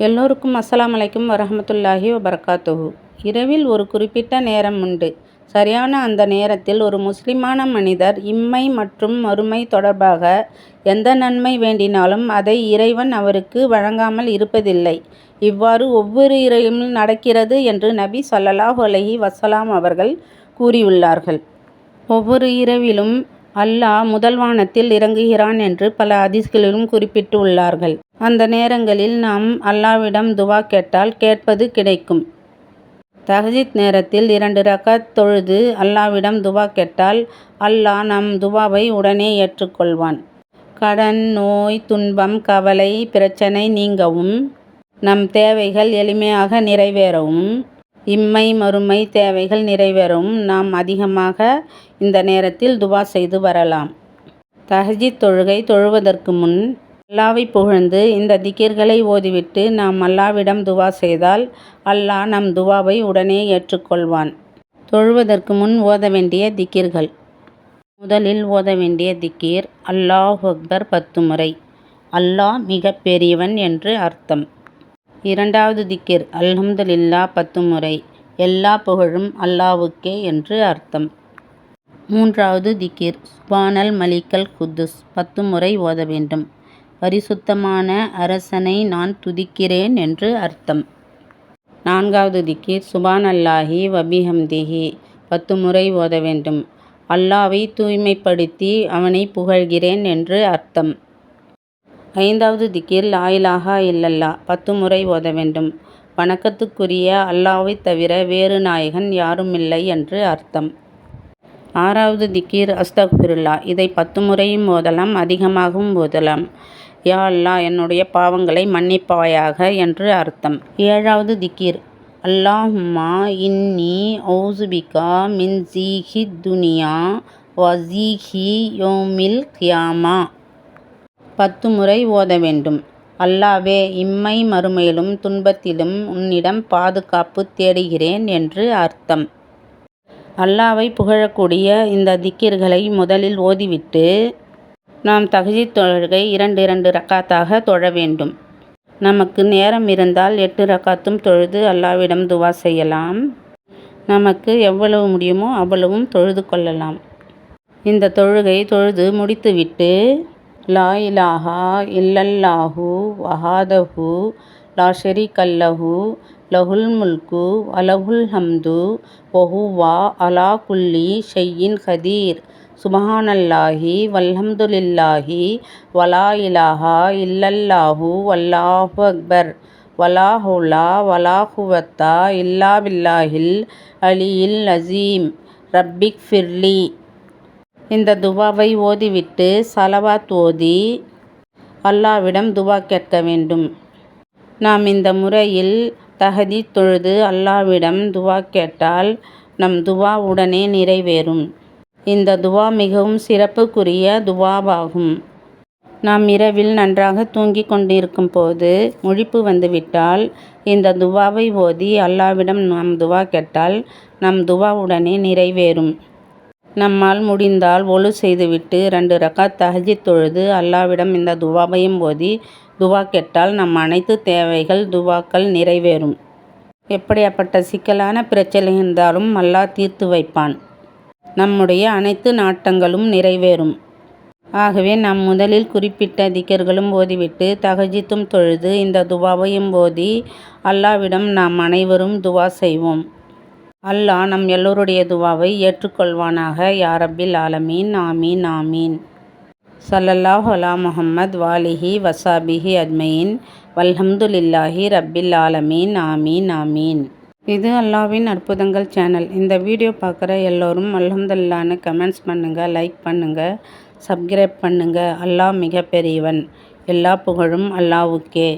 எல்லோருக்கும் அஸ்லாம் அலைக்கும் வரமத்துல்லாஹி வபரகாத்துஹு. இரவில் ஒரு குறிப்பிட்ட நேரம் உண்டு. சரியான அந்த நேரத்தில் ஒரு முஸ்லிமான மனிதர் இம்மை மற்றும் மறுமை தொடர்பாக எந்த நன்மை வேண்டினாலும் அதை இறைவன் அவருக்கு வழங்காமல் இருப்பதில்லை. இவ்வாறு ஒவ்வொரு இரவிலும் நடக்கிறது என்று நபி சொல்லலாஹு அலஹி வசலாம் அவர்கள் கூறியுள்ளார்கள். ஒவ்வொரு இரவிலும் அல்லாஹ் முதல் வானத்தில் இறங்குகிறான் என்று பல ஹதீஸ்களிலும் குறிப்பிட்டு உள்ளார்கள் அந்த நேரங்களில் நாம் அல்லாஹ்விடம் துவா கேட்டால் கேட்பது கிடைக்கும். தஹஜித் நேரத்தில் இரண்டு ரக்காத் தொழுது அல்லாஹ்விடம் துவா கேட்டால் அல்லாஹ் நம் துவாவை உடனே ஏற்றுக்கொள்வான். கடன் நோய் துன்பம் கவலை பிரச்சனை நீங்கவும் நம் தேவைகள் எளிமையாக நிறைவேறவும் இம்மை மறுமை தேவைகள் நிறைவேறும். நாம் அதிகமாக இந்த நேரத்தில் துவா செய்து வரலாம். தஹஜ்ஜுத் தொழுகை தொழுவதற்கு முன் அல்லாவை புகழ்ந்து இந்த திக்கிர்களை ஓதிவிட்டு நாம் அல்லாஹ்விடம் துவா செய்தால் அல்லாஹ் நம் துவாவை உடனே ஏற்றுக்கொள்வான். தொழுவதற்கு முன் ஓத வேண்டிய திக்கிர்கள் முதலில் ஓத வேண்டிய திக்கீர் அல்லாஹ் அக்பர் பத்து முறை. அல்லாஹ் மிக பெரியவன் என்று அர்த்தம். இரண்டாவது திக்கிர் அல்ஹம்துலில்லா பத்து முறை. எல்லா புகழும் அல்லாவுக்கே என்று அர்த்தம். மூன்றாவது திக்கிர் சுபானல் மலிக்கல் குத்துஸ் பத்து முறை ஓத வேண்டும். பரிசுத்தமான அரசனை நான் துதிக்கிறேன் என்று அர்த்தம். நான்காவது திக்ர் சுபானல்லாஹி வபிஹம்திஹி பத்து முறை ஓத வேண்டும். அல்லாவை தூய்மைப்படுத்தி அவனை புகழ்கிறேன் என்று அர்த்தம். ஐந்தாவது திக்கிர் லாயிலாகா இல்லல்லா. பத்து முறை ஓத வேண்டும். வணக்கத்துக்குரிய அல்லாஹ்வை தவிர வேறு நாயகன் யாருமில்லை என்று அர்த்தம். ஆறாவது திக்கீர் அஸ்தக்ஃபிருல்லா இதை பத்து முறையும் ஓதலாம் அதிகமாகவும் ஓதலாம். யா அல்லா என்னுடைய பாவங்களை மன்னிப்பாயாக என்று அர்த்தம். ஏழாவது திக்கீர் அல்லாஹும்மா இன்னி ஓசுபிகா மின் ஜீஹி துனியா வசீஹி யோமில் கியாமா. பத்து முறை ஓத வேண்டும். அல்லாவே இம்மை மறுமையிலும் துன்பத்திலும் உன்னிடம் பாதுகாப்பு தேடுகிறேன் என்று அர்த்தம். அல்லாவை புகழக்கூடிய இந்த திக்கிர்களை முதலில் ஓதிவிட்டு நாம் தகுதி தொழுகை இரண்டு இரண்டு ரக்காத்தாக தொழ வேண்டும். நமக்கு நேரம் இருந்தால் எட்டு ரக்காத்தும் தொழுது அல்லாவிடம் துவா செய்யலாம். நமக்கு எவ்வளவு முடியுமோ அவ்வளவும் தொழுது கொள்ளலாம். இந்த தொழுகை தொழுது முடித்துவிட்டு லா இலாஹா இல்லல்லாஹு வஹாதஹு லா ஷரீகல்லஹு லஹுல் முல்கு வலஹுல் ஹம்து வஹுவா அலா குல்லி ஷையின் ஹதீர் சுபஹானல்லாஹி வல்ஹம்துலில்லாஹி வலா இலாஹா இல்லல்லாஹு வல்லாஹு அக்பர். வலா ஹுலா வலா குவத்தா இல்லா பில்லாஹில் அலியில் அசீம் ரப்பிக் ஃபிர்லி இந்த துவாவை ஓதிவிட்டு சலவாத் ஓதி அல்லாவிடம் துவா கேட்க வேண்டும். நாம் இந்த முறையில் தகதி தொழுது அல்லாவிடம் துவா கேட்டால் நம் துவா உடனே நிறைவேறும். இந்த துவா மிகவும் சிறப்புக்குரிய துவாவாகும். நாம் இரவில் நன்றாக தூங்கிக் கொண்டிருக்கும் போது முழிப்பு வந்துவிட்டால் இந்த துவாவை ஓதி அல்லாவிடம் நாம் துவா கேட்டால் நம் துவா உடனே நிறைவேறும். நம்மால் முடிந்தால் ஒழு செய்துவிட்டு ரெண்டு ரக்காத் தஹஜ்ஜுத் தொழுது அல்லாவிடம் இந்த துவாவையும் ஓதி துவா கேட்டால் நம் அனைத்து தேவைகள் துவாக்கள் நிறைவேறும். எப்படியாப்பட்ட சிக்கலான பிரச்சனை இருந்தாலும் அல்லாஹ் தீர்த்து வைப்பான். நம்முடைய அனைத்து நாட்டங்களும் நிறைவேறும். ஆகவே நாம் முதலில் குறிப்பிட்ட திக்கர்களும் ஓதிவிட்டு தகஜித்தும் தொழுது இந்த துவாவையும் ஓதி அல்லாவிடம் நாம் அனைவரும் துவா செய்வோம். அல்லாஹ் நம் எல்லோருடைய துவாவை ஏற்றுக்கொள்வானாக யா ஆலமீன். ஆமீன் ஆமீன். சல்லல்லாஹ் அலா முஹம்மத் வாலிஹி வசாபிஹி அஜ்மயின். வல்ஹம்துலில்லாஹி ரப்பில் ஆலமீன். ஆமீன் ஆமீன். இது அல்லாவின் அற்புதங்கள் சேனல். இந்த வீடியோ பார்க்குற எல்லோரும் அல்ஹம்துல்லான்னு கமெண்ட்ஸ் பண்ணுங்கள் லைக் பண்ணுங்கள் சப்ஸ்கிரைப் பண்ணுங்கள் அல்லாஹ் மிக பெரியவன் எல்லா புகழும் அல்லாவுக்கே